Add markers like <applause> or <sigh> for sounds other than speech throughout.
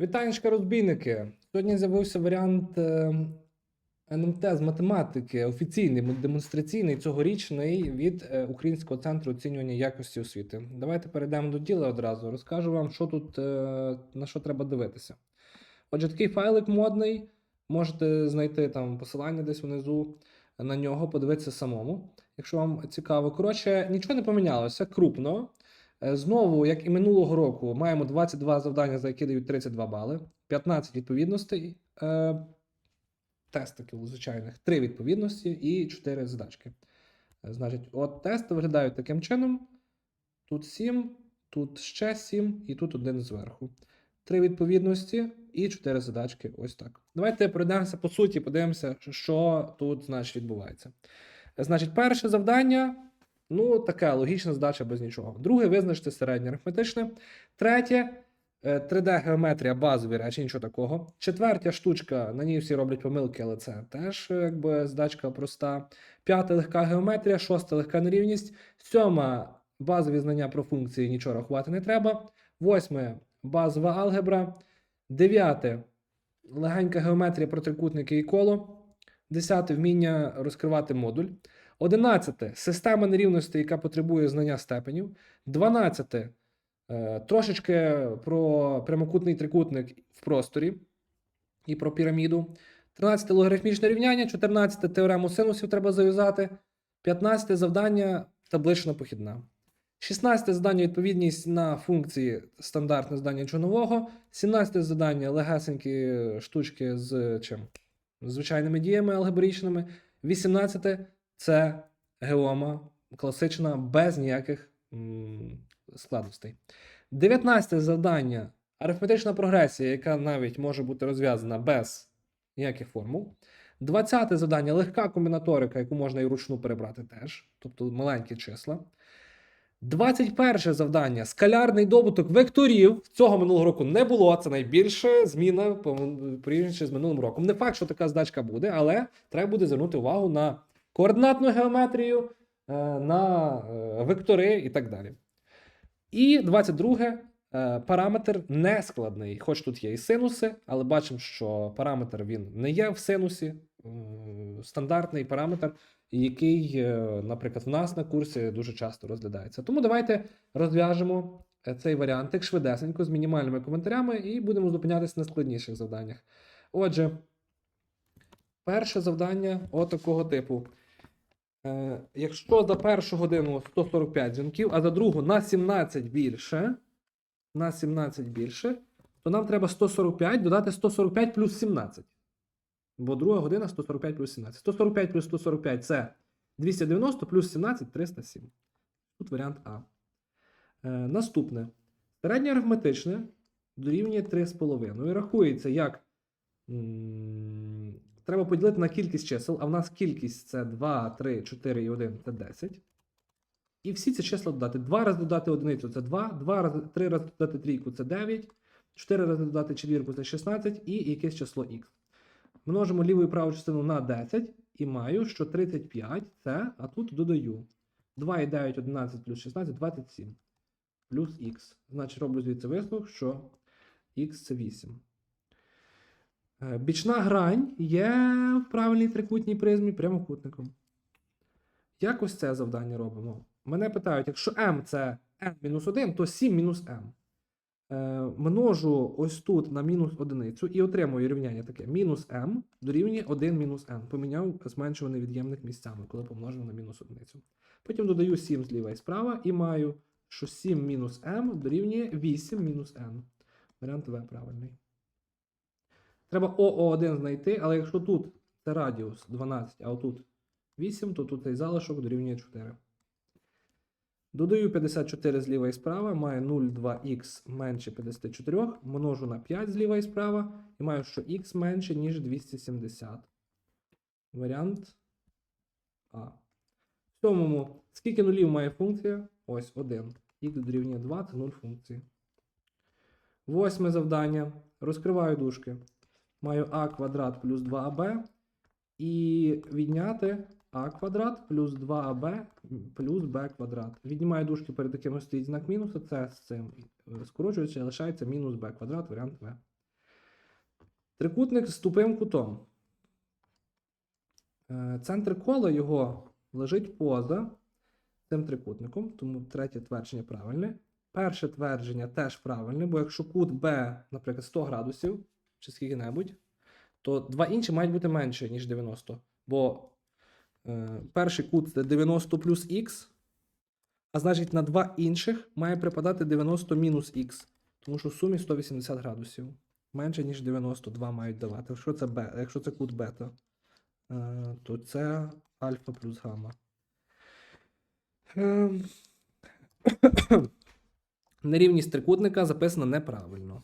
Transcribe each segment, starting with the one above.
Вітанечка, розбійники. Сьогодні з'явився варіант е, НМТ з математики, офіційний, демонстраційний, цьогорічний від е, Українського центру оцінювання якості освіти. Давайте перейдемо до діла одразу. Розкажу вам, що тут е, на що треба дивитися. Отже, такий файлик модний. Можете знайти там посилання десь внизу на нього, подивитися самому, якщо вам цікаво. Коротше, нічого не помінялося крупно. Е, Знову, як і минулого року, маємо 22 завдання, за які дають 32 бали, 15 відповідностей, е, тестиків звичайних, 3 відповідності і 4 задачки. Е, Значить, от тести виглядають таким чином: тут 7, тут ще 7 і тут один зверху. Три відповідності і 4 задачки. Ось так. Давайте пройдемося по суті, подивимося, що тут значить, відбувається. Е, Значить, перше завдання. Ну, така логічна задача без нічого. Друге визначити середнє арифметичне. Третє 3D-геометрія, базові речі, нічого такого. Четвертя штучка, на ній всі роблять помилки, але це теж е, якби задачка проста. П'ята легка геометрія, шоста легка нерівність. Сьома базові знання про функції, нічого рахувати не треба. Восьме базова алгебра. Дев'яте легенька геометрія про трикутники і коло. Десяте вміння розкривати модуль. Одинадцяте система нерівностей, яка потребує знання степенів. Дванадцяте е, трошечки про прямокутний трикутник в просторі і про піраміду. 13 логарифмічне рівняння, 14 теорему синусів треба зав'язати. 15 завдання таблична похідна. 16 завдання відповідність на функції стандартне завдання нічого нового. 17 завдання легесенькі штучки з чим? Звичайними діями алгебраїчними. 18 це геома класична, без ніяких складностей. 19 завдання арифметична прогресія, яка навіть може бути розв'язана без ніяких формул. 20 завдання легка комбінаторика, яку можна і вручну перебрати теж, тобто маленькі числа. 21 завдання скалярний добуток векторів. Цього минулого року не було. Це найбільша зміна по- порівнюючи з минулим роком. Не факт, що така здачка буде, але треба буде звернути увагу на координатну геометрію, е, на е, вектори і так далі. І 22 е, параметр не складний. Хоч тут є і синуси, але бачимо, що параметр він не є в синусі. Стандартний параметр, який, наприклад, в нас на курсі дуже часто розглядається. Тому давайте розв'яжемо цей варіантик швидесенько з мінімальними коментарями і будемо зупинятися на складніших завданнях. Отже, перше завдання отакого типу. Е, якщо за першу годину 145 дзвінків, а за другу на 17 більше, на 17 більше, то нам треба 145 додати 145 плюс 17. Бо друга година 145 плюс 17. 145 плюс 145 це 290 плюс 17 307. Тут варіант А. Е, наступне. Середнє арифметичне дорівнює 3,5. І рахується як. Треба поділити на кількість чисел, а в нас кількість це 2, 3, 4 і 1 це 10. І всі ці числа додати. 2 рази додати одиницю це 2, 2 рази, 3 рази додати трійку це 9, 4 рази додати четвірку це 16 і якесь число х. Множимо ліву і праву частину на 10 і маю, що 35 це, а тут додаю 2 і 9, 11 плюс 16, 27 плюс х. Значить, роблю звідси висновок, що х це 8. Е, Бічна грань є в правильній трикутній призмі прямокутником. Як ось це завдання робимо? Мене питають, якщо m це m-1, то 7 мінус m. Е, множу ось тут на мінус одиницю і отримую рівняння таке: мінус m дорівнює 1 мінус m. Поміняв зменшуваний від'ємник місцями, коли помножив на мінус одиницю. Потім додаю 7 зліва і справа і маю, що 7 мінус m дорівнює 8 мінус n. Варіант В правильний. Треба ОО1 знайти, але якщо тут це радіус 12, а отут 8, то тут цей залишок дорівнює 4. Додаю 54 зліва і справа, маю 0,2х менше 54, множу на 5 зліва і справа, і маю, що х менше, ніж 270. Варіант А. В сьомому, скільки нулів має функція? Ось 1. Х дорівнює 2, це 0 функції. Восьме завдання. Розкриваю дужки. Маю а квадрат плюс 2аб і відняти а квадрат плюс 2аб плюс b квадрат. Віднімаю дужки перед якими стоїть знак мінуса, це з цим скорочується, лишається мінус b квадрат, варіант В. Трикутник з тупим кутом. Е, Центр кола його лежить поза цим трикутником, тому третє твердження правильне. Перше твердження теж правильне, бо якщо кут Б, наприклад, 100 градусів чи скільки-небудь, то два інші мають бути менше, ніж 90. Бо е, перший кут це 90 плюс х, а значить на два інших має припадати 90 мінус х, тому що в сумі 180 градусів. Менше, ніж 92 мають давати. Якщо це, бе, якщо це кут бета, е, то це альфа плюс гамма. Ем. <coughs> Нерівність трикутника записана неправильно.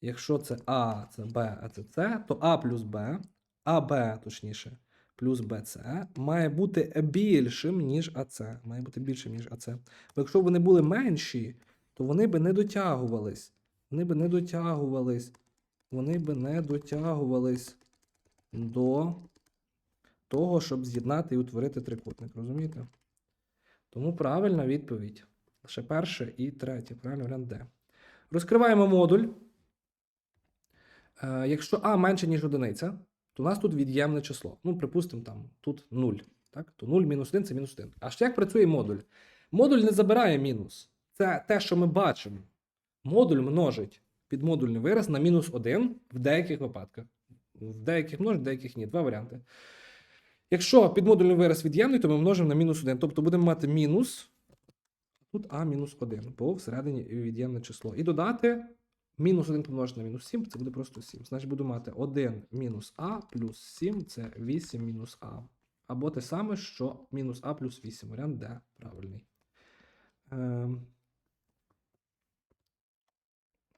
Якщо це А, це Б, а це С, то А плюс Б, АБ, точніше, плюс БЦ має бути більшим, ніж АЦ. Має бути більшим, ніж АЦ. Бо якщо б вони були менші, то вони би не дотягувались. Вони би не дотягувались. Вони би не дотягувались до того, щоб з'єднати і утворити трикутник. Розумієте? Тому правильна відповідь. Лише перше і третє. Правильно варіант Д. Розкриваємо модуль. Е, якщо А менше, ніж одиниця, то у нас тут від'ємне число. Ну, припустимо, там тут 0. Так? То 0 мінус 1 це мінус 1. А ще як працює модуль? Модуль не забирає мінус. Це те, що ми бачимо. Модуль множить підмодульний вираз на мінус 1 в деяких випадках. В деяких множить, в деяких ні. Два варіанти. Якщо підмодульний вираз від'ємний, то ми множимо на мінус 1. Тобто будемо мати мінус. Тут А мінус 1, бо всередині від'ємне число. І додати мінус 1 помножити на мінус 7, це буде просто 7. Значить, буду мати 1 мінус А плюс 7 це 8 мінус А. Або те саме, що мінус А плюс 8. Варіант Д правильний. Ем.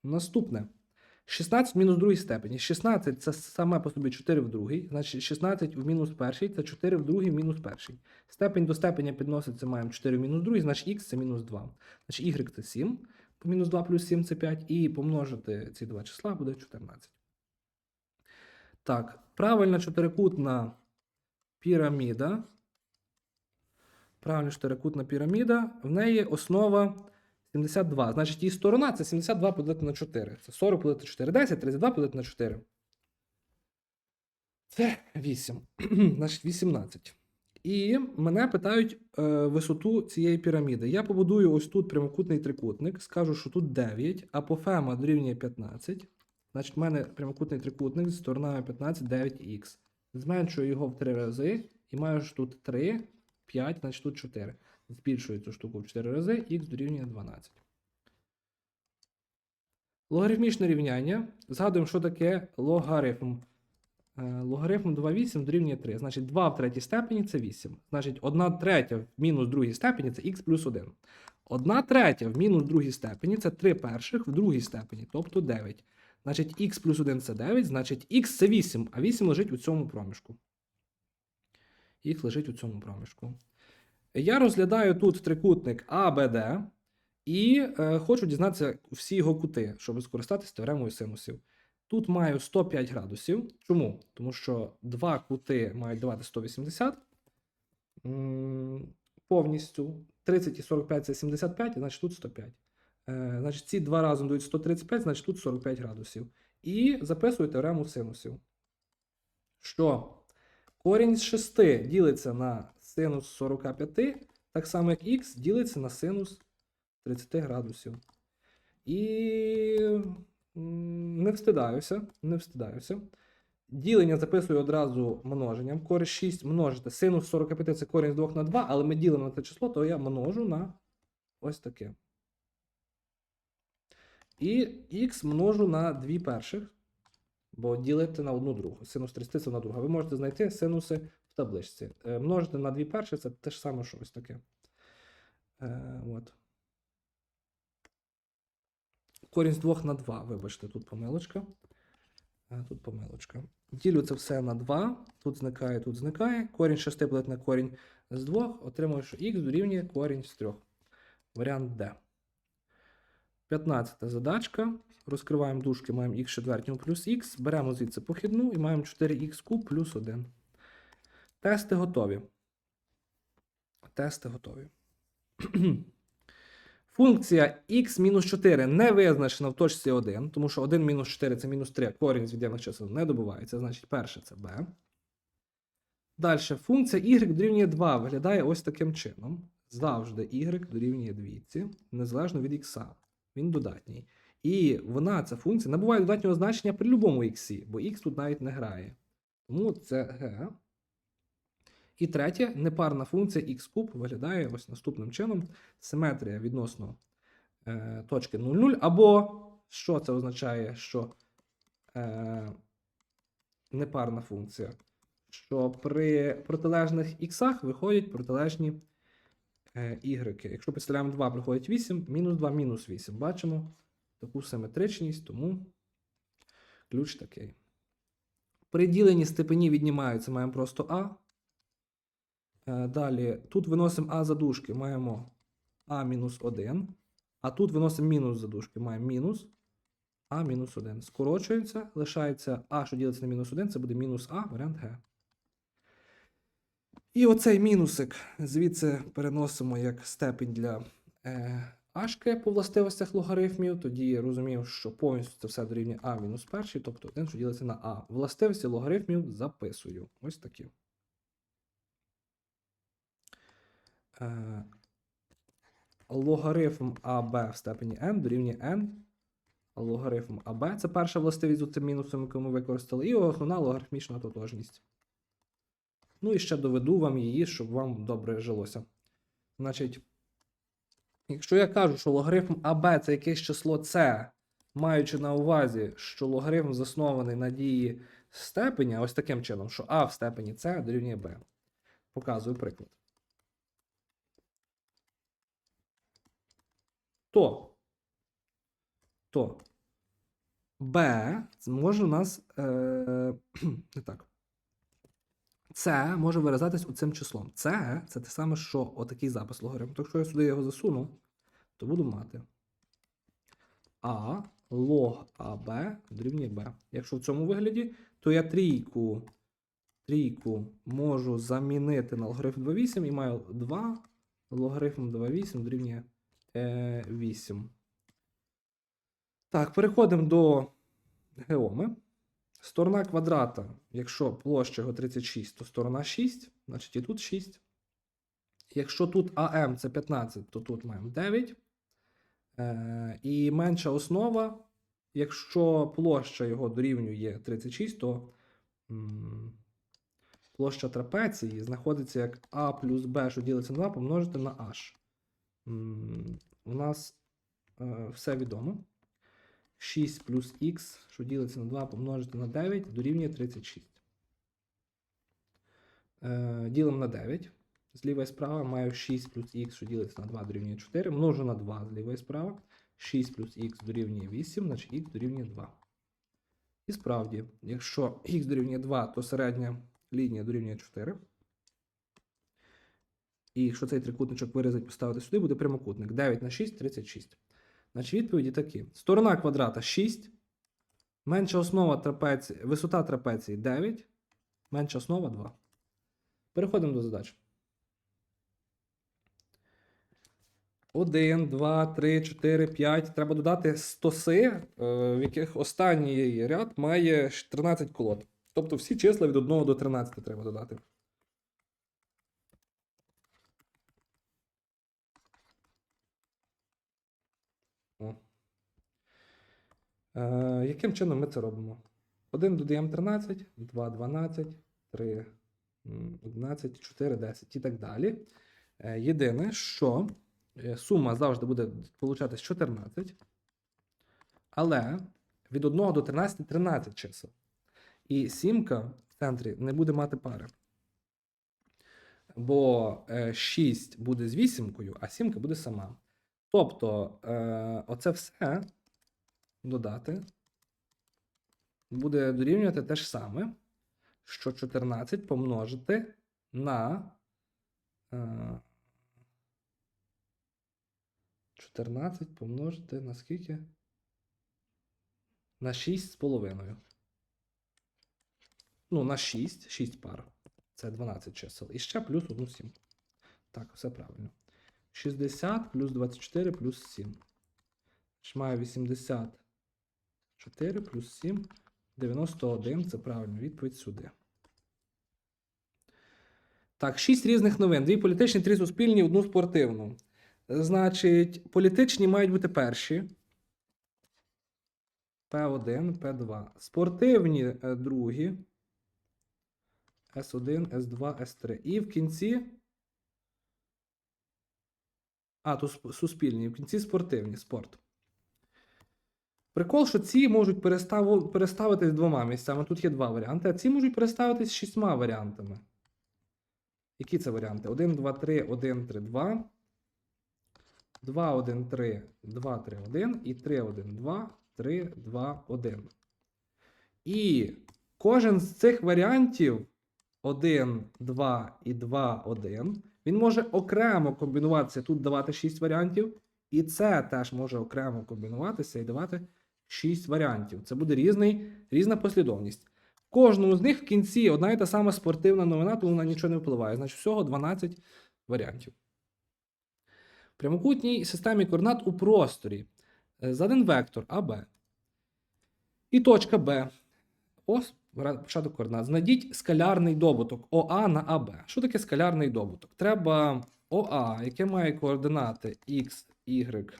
Наступне. 16 в мінус другій степені. 16 це саме по собі 4 в другій. Значить, 16 в мінус першій це 4 в другій мінус першій. Степень до степеня підноситься, маємо 4 в мінус другій, значить х це мінус 2. Значить y це 7, по мінус 2 плюс 7 це 5, і помножити ці два числа буде 14. Так, правильна чотирикутна піраміда. Правильна чотирикутна піраміда. В неї основа 72. Значить, її сторона це 72 поділити на 4. Це 40 поділити на 4. 10, 32 поділити на 4. Це 8. <clears throat> Значить, 18. І мене питають е, висоту цієї піраміди. Я побудую ось тут прямокутний трикутник, скажу, що тут 9, апофема дорівнює 15. Значить, в мене прямокутний трикутник з стороною 15, 9х. Зменшую його в 3 рази і маю що тут 3, 5, значить тут 4. Збільшую цю штуку в 4 рази, х дорівнює 12. Логарифмічне рівняння. Згадуємо, що таке логарифм. Е, Логарифм 2,8 дорівнює 3. Значить, 2 в третій степені це 8. Значить, 1 третя в мінус другій степені це х плюс 1. 1 третя в мінус другій степені це 3 перших в другій степені, тобто 9. Значить, х плюс 1 це 9, значить х це 8, а 8 лежить у цьому проміжку. Х лежить у цьому проміжку. Я розглядаю тут трикутник ABD і е, хочу дізнатися всі його кути, щоб скористатися теоремою синусів. Тут маю 105 градусів. Чому? Тому що два кути мають давати 180 повністю. 30 і 45 це 75, значить тут 105. Е, значить, ці два разом дають 135, значить тут 45 градусів. І записую теорему синусів. Що корінь з 6 ділиться на синус 45, так само як х ділиться на синус 30 градусів. І не встидаюся, не встидаюся. Ділення записую одразу множенням. Корінь 6 множити. Синус 45 це корінь з 2 на 2, але ми ділимо на це число, то я множу на ось таке. І х множу на 2 перших, бо ділити на одну другу. Синус 30 це на друга. Ви можете знайти синуси в табличці. Е, Множити на 2 перші це те ж саме, що ось таке. Е, от. Корінь з 2 на 2, вибачте, тут помилочка. Е, Тут помилочка. Ділю це все на 2. Тут зникає, тут зникає. Корінь 6 поділити на корінь з 2. Отримую, що х дорівнює корінь з 3. Варіант Д. 15 задачка. Розкриваємо дужки, маємо х четвертньому плюс х. Беремо звідси похідну і маємо 4х куб плюс 1. Тести готові. Тести готові. <clears throat> Функція x-4 не визначена в точці 1, тому що 1 мінус 4 це мінус 3, корінь з від'ємних чисел не добувається, значить перше це b. Далі, функція y дорівнює 2 виглядає ось таким чином. Завжди y дорівнює 2, незалежно від x. Він додатній. І вона, ця функція, набуває додатнього значення при будь-якому x, бо x тут навіть не грає. Тому це g. І третє, непарна функція x куб виглядає ось наступним чином. Симетрія відносно е, точки 0,0, або що це означає, що е, непарна функція, що при протилежних іксах виходять протилежні е, ігреки. Якщо підставляємо 2, приходить 8, мінус 2, мінус 8. Бачимо таку симетричність, тому ключ такий. При діленні степені віднімаються, маємо просто А. Е, Далі, тут виносимо А за дужки, маємо А мінус 1. А тут виносимо мінус за дужки, маємо мінус А мінус 1. Скорочується, лишається А, що ділиться на мінус 1, це буде мінус А, варіант Г. І оцей мінусик звідси переносимо як степінь для е, ашки по властивостях логарифмів. Тоді розумів, що повністю це все дорівнює А мінус перший, тобто 1, що ділиться на А. Властивості логарифмів записую. Ось такі. Е, логарифм АБ в степені n дорівнює n. Логарифм АБ це перша властивість з цим мінусом, яку ми використали, і основна логарифмічна тотожність. Ну і ще доведу вам її, щоб вам добре жилося. Значить, якщо я кажу, що логарифм АБ це якесь число С, маючи на увазі, що логарифм заснований на дії степеня, ось таким чином, що А в степені С дорівнює Б. Показую приклад. То, то B може у нас е, <clears throat> не так. Це може виразатись оцим числом. Це це те саме, що отакий запис логарифму. Якщо я сюди його засуну, то буду мати А лог АБ дорівнює Б. Якщо в цьому вигляді, то я трійку, трійку можу замінити на логарифм 2,8 і маю 2 логарифм 2,8 дорівнює 8. Так, переходимо до геоми. Сторона квадрата, якщо площа його 36, то сторона 6, значить і тут 6. Якщо тут АМ це 15, то тут маємо 9. Е, і менша основа, якщо площа його дорівнює 36, то м, площа трапеції знаходиться як А плюс Б, що ділиться на 2, помножити на H. У нас е, все відомо. 6 плюс х, що ділиться на 2 помножити на 9, дорівнює 36. Е, ділимо на 9. Зліва і справа маю 6 плюс х, що ділиться на 2 дорівнює 4. Множу на 2 зліва і справа. 6 плюс х дорівнює 8, значить х дорівнює 2. І справді, якщо х дорівнює 2, то середня лінія дорівнює 4. І якщо цей трикутничок вирізати, поставити сюди, буде прямокутник. 9 на 6 36. Значить, відповіді такі: сторона квадрата 6, менша основа трапеції, висота трапеції 9, менша основа 2. Переходимо до задач. 1, 2, 3, 4, 5. Треба додати стоси, е, в яких останній ряд має 13 колод. Тобто всі числа від 1 до 13 треба додати. Е, яким чином ми це робимо? 1 додаємо 13, 2 12, 3 11, 4 10 і так далі. Е, єдине, що е, сума завжди буде получатись 14, але від 1 до 13 13 чисел. І сімка в центрі не буде мати пари. Бо е, 6 буде з вісімкою, а сімка буде сама. Тобто, е, оце все додати буде дорівнювати те ж саме, що 14 помножити на е, 14 помножити на скільки? На 6 з половиною. Ну, на 6, 6 пар. Це 12 чисел. І ще плюс одну сімку. Так, все правильно. 60 плюс 24 плюс 7. Ж маю 84 плюс 7. 91. Це правильно. Відповідь сюди. Так, 6 різних новин. Дві політичні, три суспільні, одну спортивну. Значить, політичні мають бути перші. П1, П2. Спортивні е, другі. С1, С2, С3. І в кінці. А, сп- суспільні. В кінці спортивні. Спорт. Прикол, що ці можуть переставу- переставитись двома місцями. Тут є два варіанти, а ці можуть переставитись шістьма варіантами. Які це варіанти? 1, 2, 3, 1, 3, 2. 2, 1, 3, 2, 3, 1 і 3, 1, 2, 3, 2, 1. І кожен з цих варіантів 1, 2 і 2, 1, він може окремо комбінуватися, тут давати 6 варіантів, і це теж може окремо комбінуватися і давати 6 варіантів. Це буде різний, різна послідовність. В кожному з них в кінці одна і та сама спортивна новина, тому вона нічого не впливає. Значить, всього 12 варіантів. В прямокутній системі координат у просторі е, задан вектор АБ і точка Б. Ось початок координат. Знайдіть скалярний добуток ОА на АБ. Що таке скалярний добуток? Треба ОА, яке має координати X, Y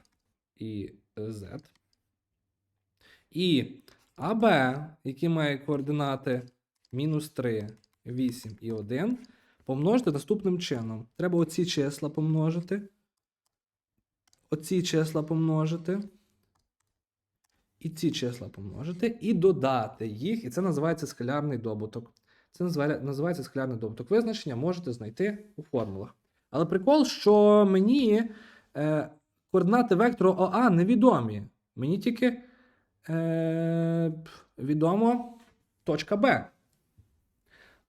і Z. І АБ, який має координати мінус 3, 8 і 1, помножити наступним чином. Треба оці числа помножити. Оці числа помножити. І ці числа помножити, і додати їх. І це називається скалярний добуток. Це називається скалярний добуток. Визначення можете знайти у формулах. Але прикол, що мені е, координати вектору ОА невідомі. Мені тільки е, відомо точка Б.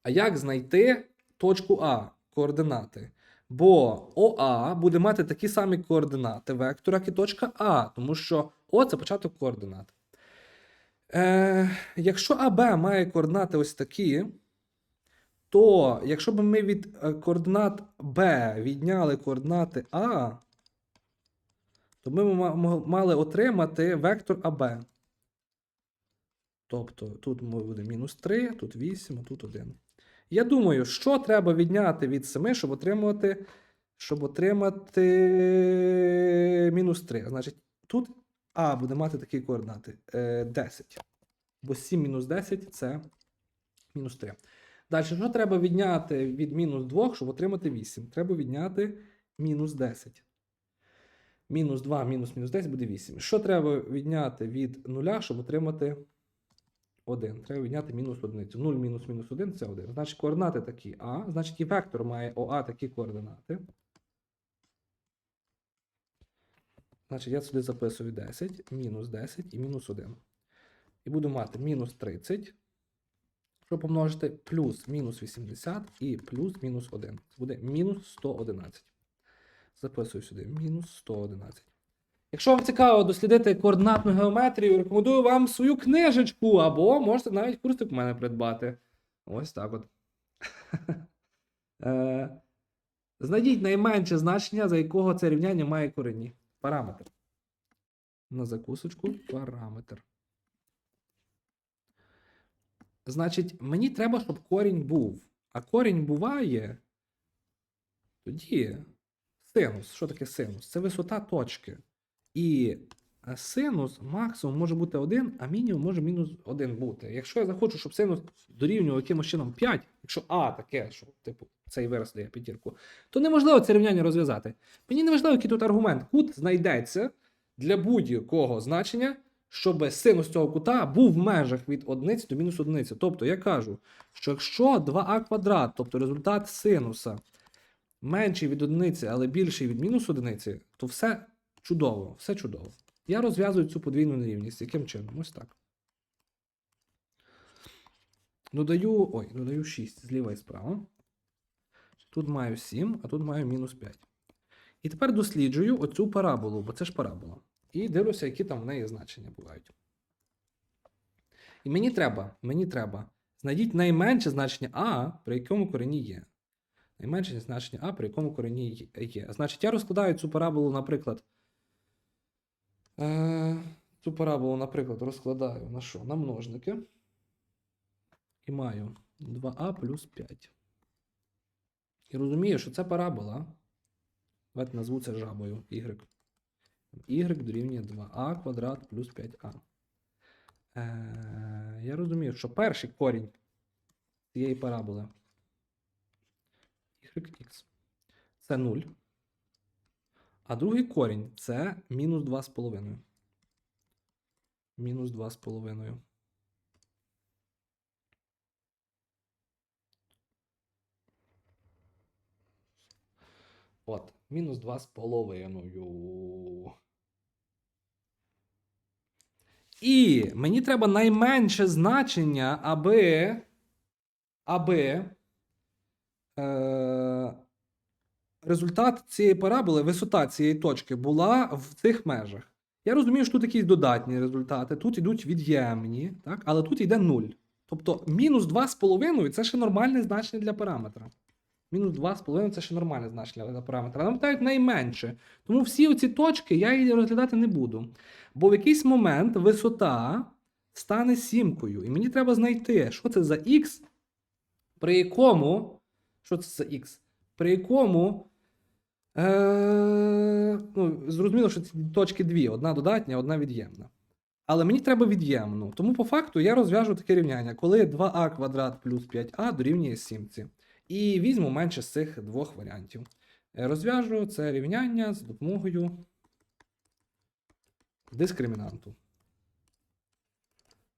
А як знайти точку А координати? Бо ОА буде мати такі самі координати вектора, як і точка А, тому що О це початок координат. Е, якщо АБ має координати ось такі, то якщо б ми від е, координат Б відняли координати А, то ми ма- мали отримати вектор АБ. Тобто тут буде мінус 3, тут 8, а тут 1. Я думаю, що треба відняти від 7, щоб отримати, щоб отримати мінус 3. Значить, тут А буде мати такі координати е, 10. Бо 7 мінус 10 це мінус 3. Далі, що треба відняти від мінус 2, щоб отримати 8? Треба відняти мінус 10. Мінус 2, мінус мінус 10 буде 8. Що треба відняти від 0, щоб отримати 1? Треба відняти мінус 1. 0 мінус мінус 1 це 1. Значить, координати такі А. Значить, і вектор має ОА такі координати. Значить, я сюди записую 10, мінус 10 і мінус 1. І буду мати мінус 30, що помножити, плюс мінус 80 і плюс мінус 1. Це буде мінус 111. Записую сюди мінус 111. Якщо вам цікаво дослідити координатну геометрію, рекомендую вам свою книжечку, або можете навіть курсик в мене придбати. Ось так от. <laughs> Е, Знайдіть найменше значення, за якого це рівняння має корені. Параметр. На закусочку параметр. Значить, мені треба, щоб корінь був. А корінь буває тоді синус. Що таке синус? Це висота точки. І е, синус максимум може бути 1, а мінімум може мінус 1 бути. Якщо я захочу, щоб синус дорівнював якимось чином 5, якщо А таке, що типу цей вираз дає п'ятірку, то неможливо це рівняння розв'язати. Мені не важливо, який тут аргумент. Кут знайдеться для будь-якого значення, щоб синус цього кута був в межах від 1 до мінус 1. Тобто я кажу, що якщо 2а квадрат, тобто результат синуса, менший від 1, але більший від мінус 1, то все чудово, все чудово. Я розв'язую цю подвійну нерівність. Яким чином? Ось так. Додаю. Ой, додаю 6 зліва і справа. Тут маю 7, а тут маю мінус 5. І тепер досліджую оцю параболу, бо це ж парабола. І дивлюся, які там в неї значення бувають. І мені треба, мені треба. Знайдіть найменше значення А, при якому корені є. найменше значення а, при якому корені є. Значить, я розкладаю цю параболу, наприклад. Е, цю параболу, наприклад, розкладаю на що? На множники. І маю 2а плюс 5. І розумію, що це парабола. Давайте назву це жабою y. y дорівнює 2а квадрат плюс 5а. Е, я розумію, що перший корінь цієї параболи yx це 0. А другий корінь це мінус 2,5. Мінус 2,5. От, мінус 2,5. І мені треба найменше значення, аби. аби. Е, результат цієї параболи, висота цієї точки була в цих межах. Я розумію, що тут якісь додатні результати, тут йдуть від'ємні, так? але тут йде 0. Тобто мінус 2,5 це ще нормальне значення для параметра. Мінус 2,5 це ще нормальне значення для параметра. Нам дають найменше. Тому всі оці точки я її розглядати не буду. Бо в якийсь момент висота стане сімкою. І мені треба знайти, що це за х, при якому. Що це за х? При якому. Е, ну, зрозуміло, що ці точки дві: одна додатня, одна від'ємна. Але мені треба від'ємну. Тому по факту я розв'яжу таке рівняння, коли 2а квадрат плюс 5а дорівнює 7. І візьму менше з цих двох варіантів. Е, Розв'яжу це рівняння з допомогою дискримінанту.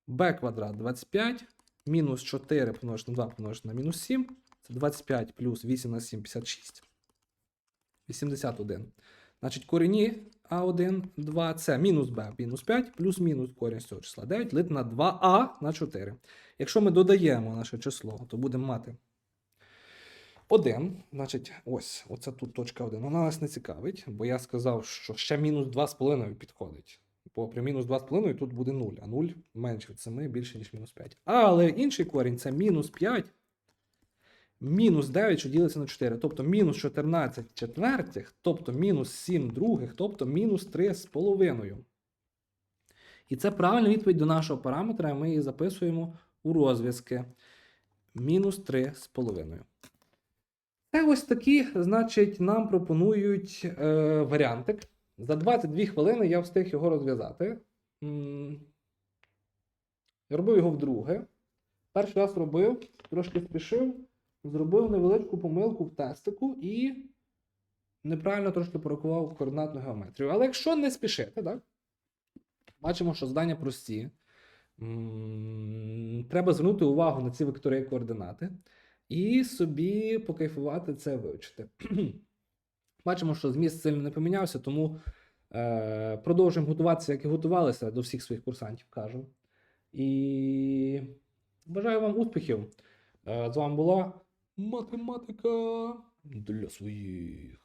b квадрат 25, мінус 4 помножити на 2 помножити на мінус 7. Це 25 плюс 8 на 7 56. 81. Значить, корені А1, 2, це мінус b, мінус 5, плюс мінус корінь з цього числа 9, лит на 2а на 4. Якщо ми додаємо наше число, то будемо мати 1. Значить, ось, оце тут точка 1. Вона нас не цікавить, бо я сказав, що ще мінус 2,5 підходить. Бо при мінус 2,5 тут буде 0, а 0 менше від 7, більше, ніж мінус 5. Але інший корінь це мінус 5, мінус 9, що ділиться на 4. Тобто мінус 14 четвертих, тобто мінус 7 других, тобто мінус 3 з половиною. І це правильна відповідь до нашого параметра, і ми її записуємо у розв'язки. Мінус 3 з половиною. Це ось такі, значить, нам пропонують е, варіантик. За 22 хвилини я встиг його розв'язати. Я робив його вдруге. Перший раз робив, трошки спішив, зробив невеличку помилку в тестику і неправильно трошки порахував координатну геометрію. Але якщо не спішити, так? Бачимо, що здання прості. Треба звернути увагу на ці векторі координати і собі покайфувати це вивчити. <clears throat> Бачимо, що зміст сильно не помінявся, тому е, продовжуємо готуватися, як і готувалися до всіх своїх курсантів, кажу. І бажаю вам успіхів. Е, з вами була математика для своїх.